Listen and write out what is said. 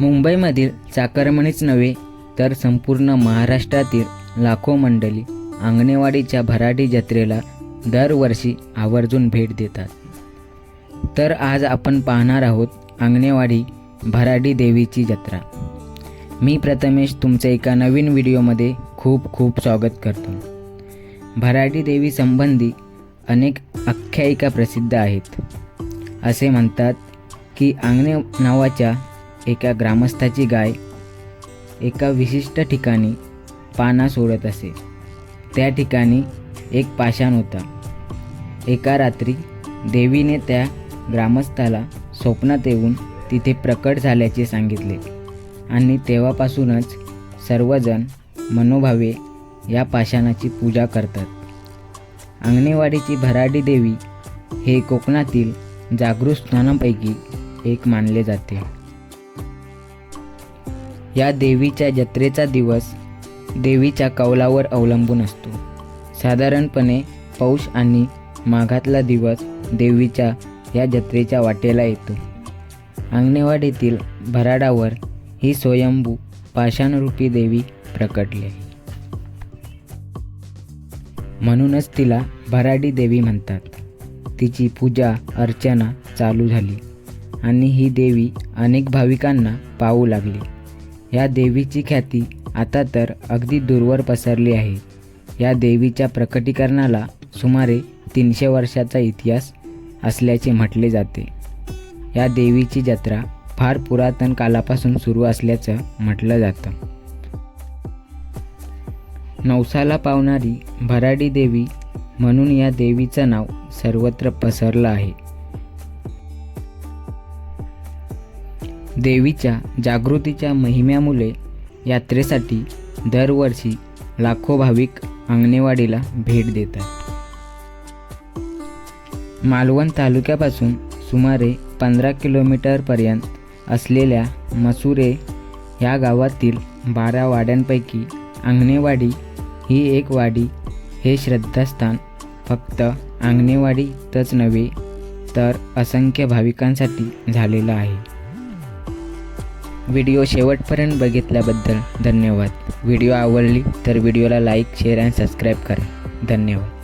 मुंबईमधील चाकरमणीच नव्हे तर संपूर्ण महाराष्ट्रातील लाखो मंडळी अंगणेवाडीच्या भराडी जत्रेला दरवर्षी आवर्जून भेट देतात. तर आज आपण पाहणार आहोत अंगणेवाडी भराडी देवीची जत्रा. मी प्रथमेश तुमच्या एका नवीन व्हिडिओमध्ये खूप खूप स्वागत करतो. भराडी देवी संबंधी अनेक आख्यायिका प्रसिद्ध आहेत. असे म्हणतात की आंगणे नावाच्या एका ग्रामस्थाची गाय एका विशिष्ट ठिकाणी पाना सोडत असे. त्या ठिकाणी एक पाषाण होता. एका रात्री देवीने त्या ग्रामस्थाला स्वप्नात येऊन तिथे प्रकट झाल्याचे सांगितले आणि तेव्हापासूनच सर्वजण मनोभावे या पाषाणाची पूजा करतात. अंगणेवाडीची भराडी देवी हे कोकणातील जागृत स्थानांपैकी एक मानले जाते. या देवीच्या जत्रेचा दिवस देवीच्या कौलावर अवलंबून असतो. साधारणपणे पौष आणि माघातला दिवस देवीच्या या जत्रेच्या वाटेला येतो. अंगणेवाडीतील भराडावर ही स्वयंभू पाषाणरूपी देवी प्रकटली आहे. म्हणूनच तिला भराडी देवी म्हणतात. तिची पूजा अर्चना चालू झाली आणि ही देवी अनेक भाविकांना पाहू लागली. या देवीची ख्याती आता तर अगदी दूरवर पसरली आहे. या देवीच्या प्रकटीकरणाला सुमारे तीनशे वर्षाचा इतिहास असल्याचे म्हटले जाते. या देवीची जत्रा फार पुरातन कालापासून सुरू असल्याचं म्हटलं जातं. नवसाला पावणारी भराडी देवी म्हणून या देवीचं नाव सर्वत्र पसरलं आहे. देवीच्या जागृतीच्या महिम्यामुळे यात्रेसाठी दरवर्षी लाखो भाविक अंगणेवाडीला भेट देतात. मालवण तालुक्यापासून सुमारे पंधरा किलोमीटरपर्यंत असलेल्या मसुरे या गावातील बारा वाड्यांपैकी अंगणेवाडी ही एक वाडी हे श्रद्धास्थान फक्त अंगणेवाडीतच नव्हे तर असंख्य भाविकांसाठी झालेलं आहे. व्हिडिओ शेवटपर्यंत बघितल्याबद्दल धन्यवाद. व्हिडिओ आवडली तर व्हिडिओला लाईक शेअर आणि सबस्क्राईब करा. धन्यवाद.